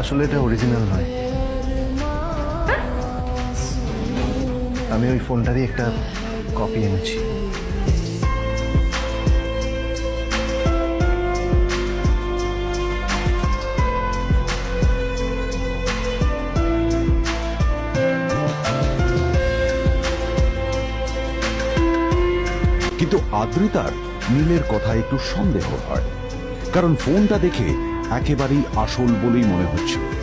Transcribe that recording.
আসলে এটা অরিজিনাল নয়। আমি ওই ফোনটারই একটা কপি এনেছি। কিন্তু আদ্রিতার নীলের কথা একটু সন্দেহ হয়। কারণ ফোনটা দেখে একেবারেই আসল বলেই মনে হচ্ছে।